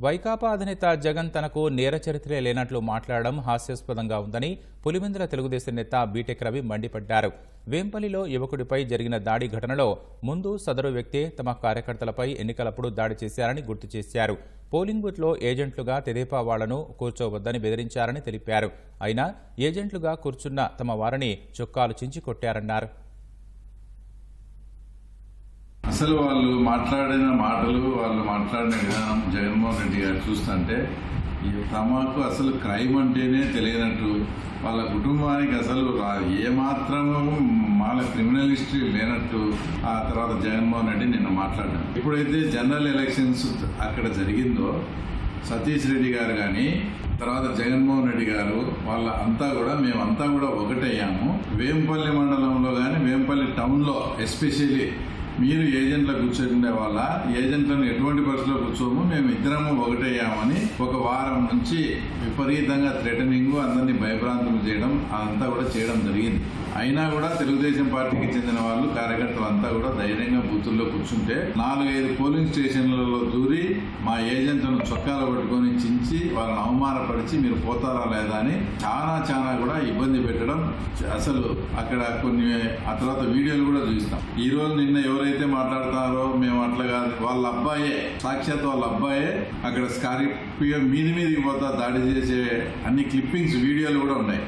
వైకాపా అధినేత జగన్ తనకు నేర చరిత్రే లేనట్లు మాట్లాడడం హాస్యాస్పదంగా ఉందని పులివెందుల తెలుగుదేశం నేత బీటెక్ రవి మండిపడ్డారు. వేంపల్లిలో యువకుడిపై జరిగిన దాడి ఘటనలో ముందు సదరు వ్యక్తే తమ కార్యకర్తలపై ఎన్నికలప్పుడు దాడి చేశారని గుర్తు చేశారు. పోలింగ్ బూత్లో ఏజెంట్లుగా తెదేపా వాళ్ళను కూర్చోవద్దని బెదిరించారని తెలిపారు. అయినా ఏజెంట్లుగా కూర్చున్న తమ వారిని చొక్కాలు చించి కొట్టారన్నారు. అసలు వాళ్ళు మాట్లాడిన మాటలు వాళ్ళు మాట్లాడిన విధానం జగన్మోహన్ రెడ్డి గారు చూస్తుంటే తమకు అసలు క్రైమ్ అంటేనే తెలియనట్టు వాళ్ళ కుటుంబానికి అసలు ఏమాత్రం వాళ్ళ క్రిమినల్ హిస్టరీ లేనట్టు ఆ తర్వాత జగన్మోహన్ రెడ్డి నిన్న మాట్లాడాను ఎప్పుడైతే జనరల్ ఎలక్షన్స్ అక్కడ జరిగిందో సతీష్ రెడ్డి గారు కానీ తర్వాత జగన్మోహన్ రెడ్డి గారు వాళ్ళ అంతా కూడా మేమంతా కూడా ఒకటయ్యాము. వేంపల్లి మండలంలో కానీ వేంపల్లి టౌన్లో ఎస్పెషల్లీ మీరు ఏజెంట్ల కూర్చుండే వాళ్ళ ఏజెంట్లను ఎటువంటి పరిస్థితిలో కూర్చోము మేము ఇద్దరము ఒకటయ్యామని ఒక వారం నుంచి విపరీతంగా థ్రెటనింగ్ అందరినీ భయభ్రాంతులు చేయడం అదంతా కూడా చేయడం జరిగింది. అయినా కూడా తెలుగుదేశం పార్టీకి చెందిన వాళ్ళు కార్యకర్తలు అంతా కూడా ధైర్యంగా బూతుల్లో కూర్చుంటే నాలుగైదు పోలింగ్ స్టేషన్లలో దూరి మా ఏజెంట్లను చొక్కాలు పట్టుకొని చించి వాళ్ళని అవమానపరిచి మీరు పోతారా లేదా అని చాలా చాలా కూడా ఇబ్బంది పెట్టడం అసలు అక్కడ కొన్ని ఆ తర్వాత వీడియోలు కూడా చూస్తాం ఈ రోజు నిన్న ఎవరైతే మాట్లాడతారో మేము అట్లా కాదు. వాళ్ళ అబ్బాయే సాక్షాత్ వాళ్ళ అబ్బాయే అక్కడ స్కార్పియో మీది మీదికి పోతా దాడి చేసే అన్ని క్లిప్పింగ్స్ వీడియోలు కూడా ఉన్నాయి.